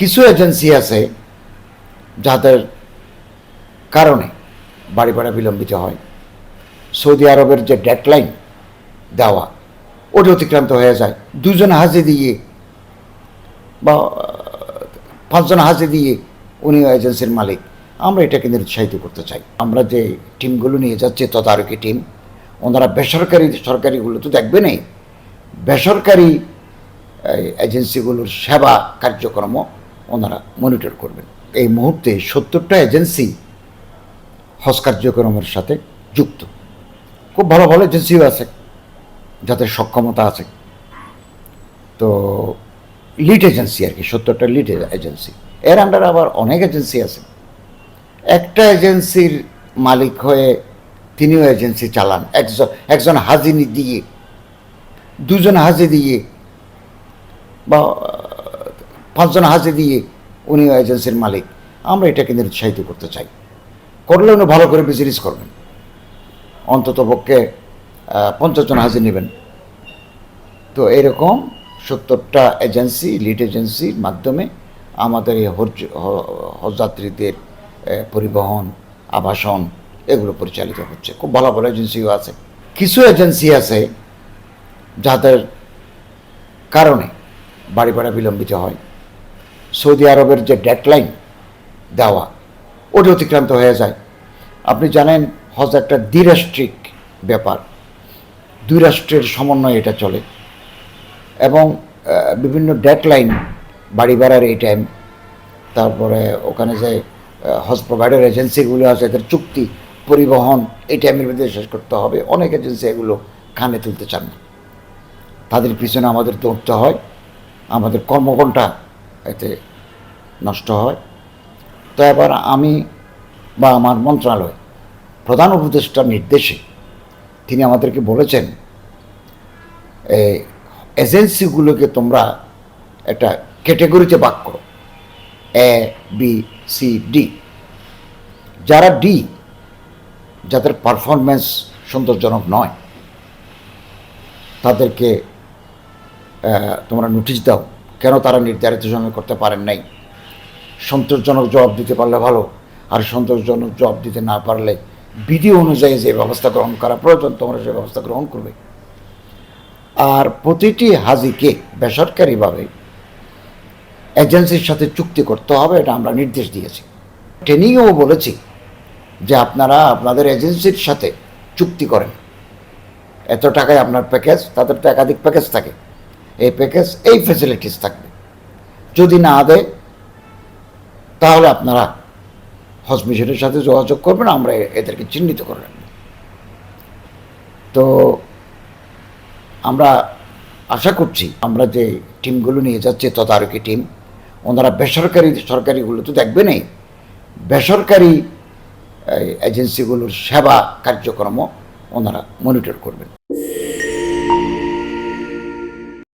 কিছু এজেন্সি আছে যাদের কারণে বাড়ি ভাড়া বিলম্বিত হয়। সৌদি আরবের যে ডেডলাইন দেওয়া, ওটা অতিক্রান্ত হয়ে যায়। দুজন হাজি দিয়ে বা, পাঁচজন হাজি দিয়ে উনি এজেন্সির মালিক। আমরা এটাকে নিরুৎসাহিত করতে চাই। আমরা যে টিমগুলো নিয়ে যাচ্ছি, তদারকি টিম ওনারা বেসরকারি, সরকারিগুলো তো দেখবেনই বেসরকারি এজেন্সিগুলোর সেবা কার্যক্রম ওনারা মনিটর করবেন। এই মুহূর্তে সত্তরটা এজেন্সি হজ কার্যক্রমের সাথে যুক্ত। খুব ভালো ভালো এজেন্সিও আছে, যাদের সক্ষমতা আছে। তো লিড এজেন্সি আর কি, সত্তরটা লিড এজেন্সি এর আন্ডারে আবার অনেক এজেন্সি আছে। একটা এজেন্সির মালিক হয়ে তিনিও এজেন্সি চালান। একজন একজন হাজি নি- দিয়ে, দুজন হাজি দিয়ে, বা পাঁচজন হাজি দিয়ে উনি এজেন্সির মালিক। আমরা এটাকে নিরুৎসাহিত করতে চাই। করলে উনি ভালো করে বিজনেস করবেন। অন্তত পক্ষে পঞ্চাশ জন হাজির নেবেন। তো এরকম সত্তরটা এজেন্সি লিড এজেন্সির মাধ্যমে আমাদের এই হজযাত্রীদের পরিবহন, আবাসন এগুলো পরিচালিত হচ্ছে। খুব ভালো ভালো এজেন্সিও আছে। কিছু এজেন্সি আছে যাদের কারণে বাড়ি ভাড়া বিলম্বিত হয়। সৌদি আরবের যে ডেডলাইন দেওয়া, ওটা অতিক্রান্ত হয়ে যায়। আপনি জানেন, হজ একটা দ্বিরাষ্ট্রিক ব্যাপার। দুই রাষ্ট্রের সমন্বয়ে এটা চলে। এবং বিভিন্ন ডেডলাইন, বাড়ি ভাড়ার এই টাইম তারপরে ওখানে যে হজ প্রোভাইডার এজেন্সিগুলো আছে, এদের চুক্তি, পরিবহন, এই টাইমের মধ্যে শেষ করতে হবে। অনেক এজেন্সি এগুলো খানে তুলতে চান না। তাদের পিছনে আমাদের দৌড়তে হয়। আমাদের কর্মঘণ্টা এতে নষ্ট হয়। তো এবার আমি বা আমার মন্ত্রণালয় প্রধান উপদেষ্টার নির্দেশে তিনি আমাদেরকে বলেছেন এই এজেন্সিগুলোকে তোমরা একটা ক্যাটেগরিতে ভাগ করো। A, B, C, D. যারা ডি, যাদের পারফরমেন্স সন্তোষজনক নয়, তাদেরকে তোমরা নোটিশ দাও। কেন তারা নির্ধারিত সময় করতে পারেন নাই? সন্তোষজনক জবাব দিতে পারলে ভালো, আর সন্তোষজনক জবাব দিতে না পারলে বিধি অনুযায়ী যে ব্যবস্থা গ্রহণ করা প্রয়োজন, তোমরা সে ব্যবস্থা গ্রহণ করবে। আর প্রতিটি হাজিকে বেসরকারিভাবে এজেন্সির সাথে চুক্তি করতে হবে, এটা আমরা নির্দেশ দিয়েছি। ট্রেনিংয়েও বলেছি যে আপনারা আপনাদের এজেন্সির সাথে চুক্তি করেন। এত টাকায় আপনার প্যাকেজ, তাদের তো একাধিক প্যাকেজ থাকে। এই প্যাকেজ এই ফেসিলিটিস থাকবে। যদি না দেয়, তাহলে আপনারা হজ মিশনের সাথে যোগাযোগ করবেন, আমরা এদেরকে চিহ্নিত করে তো আমরা আশা করছি, আমরা যে টিমগুলো নিয়ে যাচ্ছি, তদারকি টিম ওনারা বেসরকারি সরকারিগুলো তো দেখবেনই বেসরকারি এজেন্সিগুলোর সেবা কার্যক্রম ওনারা মনিটর করবেন।